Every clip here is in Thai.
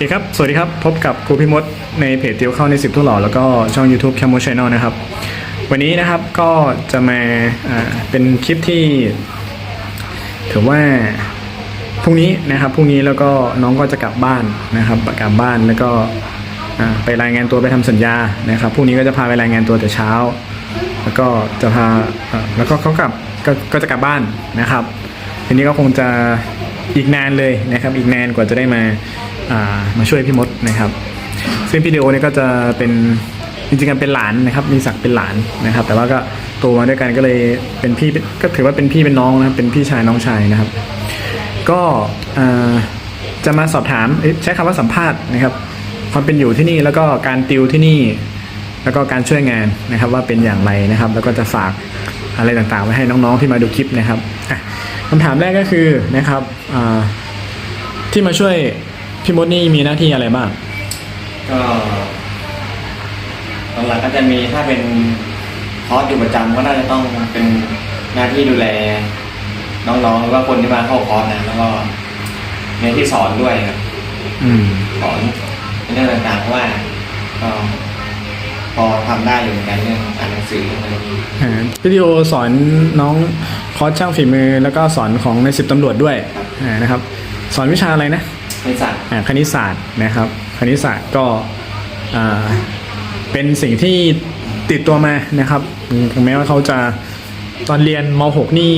เคครับ สวัสดีครับ พบกับครูพี่มดในเพจเตียวเข้าใน 10ทั่หล่อแล้วก็ช่อง YouTube c a m o Channel นะครับ วันนี้นะครับก็จะมาเป็นคลิปที่ ถือว่าพรุ่งนี้นะครับพรุ่งนี้แล้วก็น้องก็จะกลับบ้านนะครับกลับบ้านแล้วก็ไปรายงานตัวไปทำสัญญานะครับพรุ่งนี้ก็จะพาไปรายงานตัวแต่เช้า แล้วก็จะพาแล้วก็เขากลับก็ก็จะกลับบ้านนะครับ ทีนี้ก็คงจะอีกนานเลยนะครับ อีกนานกว่าจะได้มา มาช่วยพี่มดนะครับ ซึ่งพี่ดีโอเนี่ยก็จะเป็นจริงๆกันเป็นหลานนะครับ มีศักดิ์เป็นหลานนะครับ แต่ว่าก็โตมาด้วยกันก็เลยเป็นพี่ก็ถือว่าเป็นพี่เป็นน้องนะครับ เป็นพี่ชายน้องชายนะครับ ก็จะมาสอบถามใช้คำว่าสัมภาษณ์นะครับ ความเป็นอยู่ที่นี่แล้วก็การติวที่นี่ แล้วก็การช่วยงานนะครับ ว่าเป็นอย่างไรนะครับ แล้วก็จะฝากอะไรต่างๆไว้ให้น้องๆที่มาดูคลิปนะครับคำถามแรกก็คือนะครับที่มาช่วย พี่มดนี่มีหน้าที่อะไรบ้าง ก็หลังๆก็จะมีถ้าเป็นคอร์สอยู่ประจำก็น่าจะต้องเป็นหน้าที่ดูแล น้องๆหรือว่าคนที่มาเข้าคอร์สนะแล้วก็ในที่สอนด้วยครับอืม สอนเรื่องต่างๆเพราะว่าก็พอทำได้อยู่เหมือนกันเรื่องอ่านหนังสือเรื่องอะไรอย่างนี้อ่าวิดีโอสอนน้องคอร์สช่างฝีมือ แล้วก็สอนของในสิบตำรวจด้วยอ่านะครับ สอนวิชาอะไรนะ ในสัตว์อ่าคณิตศาสตร์นะครับ คณิตศาสตร์ก็อ่าเป็นสิ่งที่ติดตัวมานะครับถึงแม้ว่าเขาจะตอนเรียนม .6 นี่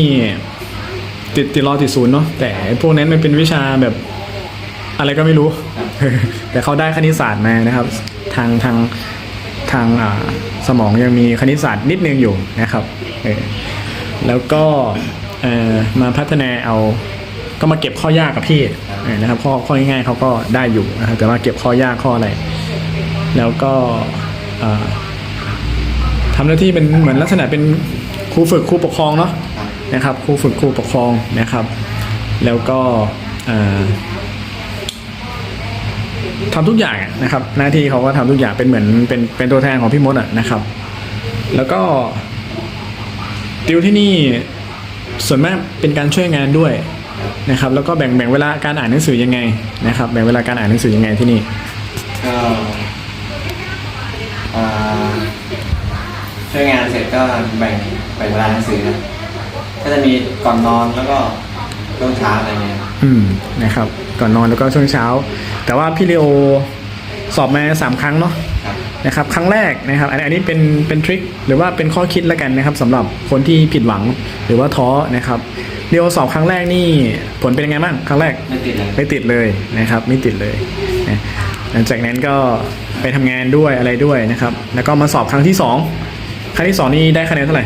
ติดติดรอติดศูนย์เนาะแต่พวกนั้นมันเป็นวิชาแบบอะไรก็ไม่รู้ แต่เขาได้คณิตศาสตร์มานะครับ ทางทางทางสมองยังมีคณิตศาสตร์นิดนึงอยู่นะครับแล้วก็มาพัฒนาเอา ก็มาเก็บข้อยากกับพี่เออนะครับข้อข้อง่ายๆเขาก็ได้อยู่นะครับแต่ว่าเก็บข้อยากข้ออะไร แล้วก็อ่าทำหน้าที่เป็นเหมือนลักษณะเป็นครูฝึกครูปกครองเนาะครับนะครับครูฝึกครูปกครองนะครับ แล้วก็อ่าทำทุกอย่างอะนะครับ หน้าที่เขาก็ทำทุกอย่างเป็นเหมือนเป็นเป็นตัวแทนของพี่มดอะนะครับ แล้วก็ติวที่นี่ส่วนมากเป็นการช่วยงานด้วย นะครับแล้วก็แบ่งแบ่งเวลาการอ่านหนังสือยังไงนะครับแบ่งเวลาการอ่านหนังสือยังไงที่นี่ก็อ่าช่วยงานเสร็จก็แบ่งแบ่งเวลาหนังสือนะก็จะมีก่อนนอนแล้วก็ช่วงเช้าอะไรเงี้ยอืมนะครับ ก่อนนอนแล้วก็ช่วงเช้า แต่ว่าพี่เลโอสอบมาสามครั้งเนาะครับนะครับครั้งแรกนะครับอันอันนี้เป็นเป็นทริคหรือว่าเป็นข้อคิดแล้วกันนะครับสำหรับคนที่ผิดหวังหรือว่าท้อนะครับ เรียวสอบครั้งแรกนี่ผลเป็นยังไงบ้างครั้งแรกไม่ติดเลยไม่ติดเลยนะครับไม่ติดเลยนะหลังจากนั้นก็ไปทำงานด้วยอะไรด้วยนะครับ แล้วก็มาสอบครั้งที่สองครั้งที่สองนี่ได้คะแนนเท่าไหร่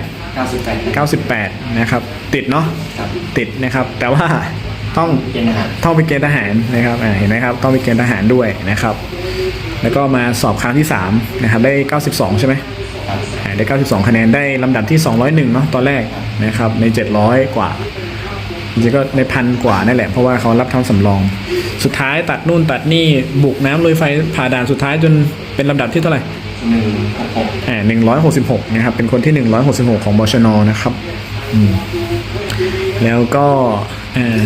98 98 นะครับ ติดเนาะครับติดนะครับ แต่ว่าต้องเกณฑ์อาหารต้องไปเกณฑ์ทหารนะครับอ่าเห็นไหมครับ ต้องไปเกณฑ์ทหารด้วยนะครับ แล้วก็มาสอบครั้งที่3นะครับได้ 92 ใช่ไหมครับอ่าได้ 92 คะแนนได้ลำดับที่ 201 เนาะตอนแรกนะครับใน 700 กว่า จริงก็ในพันกว่านั่นแหละเพราะว่าเขารับทำสำรอง สุดท้ายตัดนู่นตัดนี่บุกน้ำลุยไฟผ่าด่านสุดท้ายจนเป็นลำดับที่เท่าไหร่หนึ่งหกหกอ่า166นะครับเป็นคนที่166ของบชนนะครับอืมแล้วก็อ่า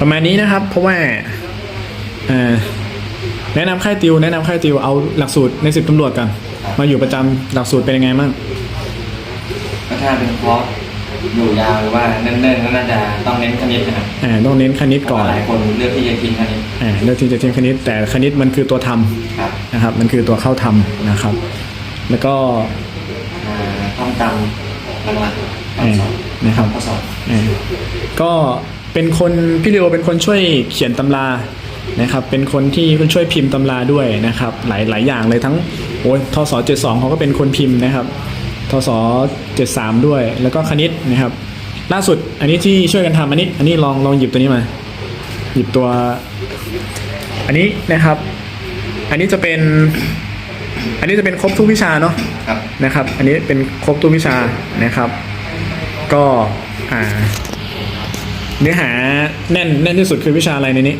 ประมาณนี้นะครับ เพราะว่าอ่าแนะนำค่ายติวแนะนำค่ายติวเอาหลักสูตรในสิบตำรวจกันมาอยู่ประจำหลักสูตรเป็นยังไงบ้างก็ถ้าเป็นคอร์ส อยู่ยาวหรือว่าเนิ่นๆก็น่าจะต้องเน้นคณิตนะครับอ่าต้องเน้นคณิตก่อนหลายคนเลือกที่จะทิ้งคณิตอ่าเลือกที่จะทิ้งคณิต แต่คณิตมันคือตัวทำครับนะครับ มันคือตัวเข้าทำนะครับ แล้วก็อ่าท่องจำหลักๆเอ่อคำสอบนะครับข้อสอบเอ่อก็เป็นคนพี่เรียวเป็นคนช่วยเขียนตำรานะครับเป็นคนที่ช่วยพิมพ์ตำราด้วยนะครับ หลายหลายอย่างเลยทั้งโอ้ยทศเจ็ดสองเขาก็เป็นคนพิมพ์นะครับท ศเจ็ดสามด้วย แล้วก็คณิตนะครับ ล่าสุดอันนี้ที่ช่วยกันทำอันนี้ อันนี้ลองลองหยิบตัวนี้มา หยิบตัว อันนี้นะครับ อันนี้จะเป็น อันนี้จะเป็นครบทุกวิชาเนาะครับ นะครับ อันนี้เป็นครบทุกวิชานะครับ ก็อ่าเนื้อหาแน่นแน่นที่สุดคือวิชาอะไรในนี้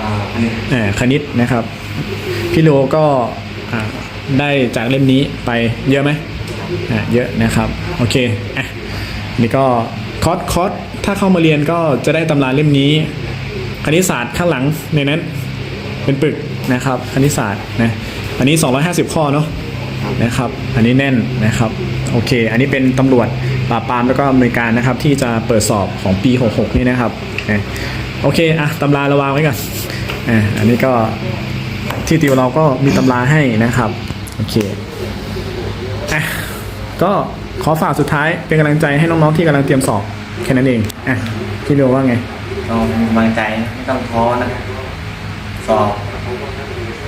อ่าอันนี้อ่าคณิตนะครับ พี่โลก็อ่าได้จากเล่มนี้ไปเยอะไหมอ่า เยอะนะครับ โอเคอะนี่ก็คอร์สคอร์สถ้าเข้ามาเรียนก็จะได้ตำราเล่มนี้ คณิตศาสตร์ข้างหลังในนั้นเป็นปึกนะครับ คณิตศาสตร์นะอันนี้ 250 ข้อเนาะนะครับ อันนี้แน่นนะครับ โอเค อันนี้เป็นตำรวจปราบปรามแล้วก็อำนวยการนะครับ ที่จะเปิดสอบของปี 66 นี่นะครับโอเคอะตำราระวางไว้ก่อนอะอันนี้ก็ที่ติวเราก็มีตำราให้นะครับ โอเคอะ ก็ขอฝากสุดท้ายเป็นกำลังใจให้น้องๆที่กำลังเตรียมสอบแค่นั้นเองอะพี่เบลว่าไงก็มีกำลังใจไม่ต้องท้อนะครับสอบ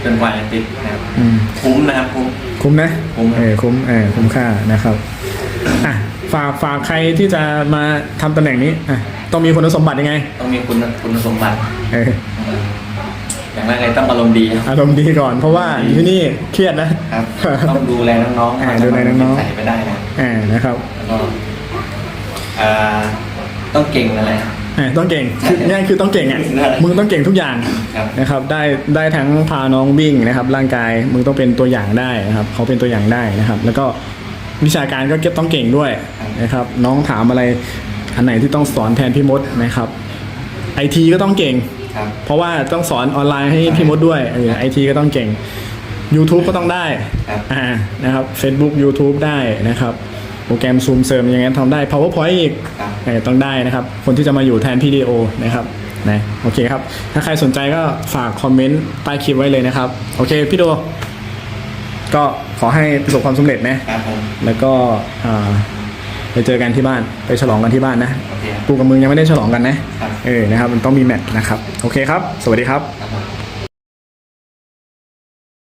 จนกว่าจะติดนะครับอืมคุ้มนะครับคุ้ม คุ้มนะคุ้มครับ เออคุ้มเออคุ้มค่านะครับอะฝากฝากใครที่จะมาทำตำแหน่งนี้อะต้องมีคุณสมบัติยังไงต้องมีคุณคุณสมบัติเออ อย่างแรกเลยต้องอารมณ์ดีครับ อารมณ์ดีก่อนเพราะว่าอยู่ที่นี่เครียดนะ ครับ ต้องดูแลน้องๆอ่าดูแลน้องๆ ใส่ไปได้นะอ่านะครับแล้วก็เอ่อต้องเก่งอะไรครับอะต้องเก่งคือง่ายคือต้องเก่งอะได้มึงต้องเก่งทุกอย่างครับ นะครับ ได้ได้ทั้งพาน้องวิ่งนะครับ ร่างกายมึงต้องเป็นตัวอย่างได้นะครับเขาเป็นตัวอย่างได้นะครับ แล้วก็วิชาการก็ต้องเก่งด้วยนะครับ น้องถามอะไรอันไหนที่ต้องสอนแทนพี่มดนะครับไอทีก็ต้องเก่ง ครับเพราะว่าต้องสอนออนไลน์ให้พี่มดด้วยเออไอทีก็ต้องเก่ง YouTube ก็ต้องได้ครับ อ่านะครับ Facebook YouTube ได้นะครับ โปรแกรมซูมเสริมอย่างเงี้ยทำได้ PowerPoint อีกครับ เออต้องได้นะครับ คนที่จะมาอยู่แทนพี่ดีโอนะครับนะโอเคครับ ถ้าใครสนใจก็ฝากคอมเมนต์ใต้คลิปไว้เลยนะครับ โอเคพี่โด ก็ขอให้ประสบความสำเร็จนะ ครับผม แล้วก็อ่า ไปเจอกันที่บ้านไปฉลองกันที่บ้านนะโอเคครับกูกับมึงยังไม่ได้ฉลองกันนะ ครับ เออนะครับมันต้องมีแมตช์นะครับ โอเคครับ สวัสดีครับ ครับผม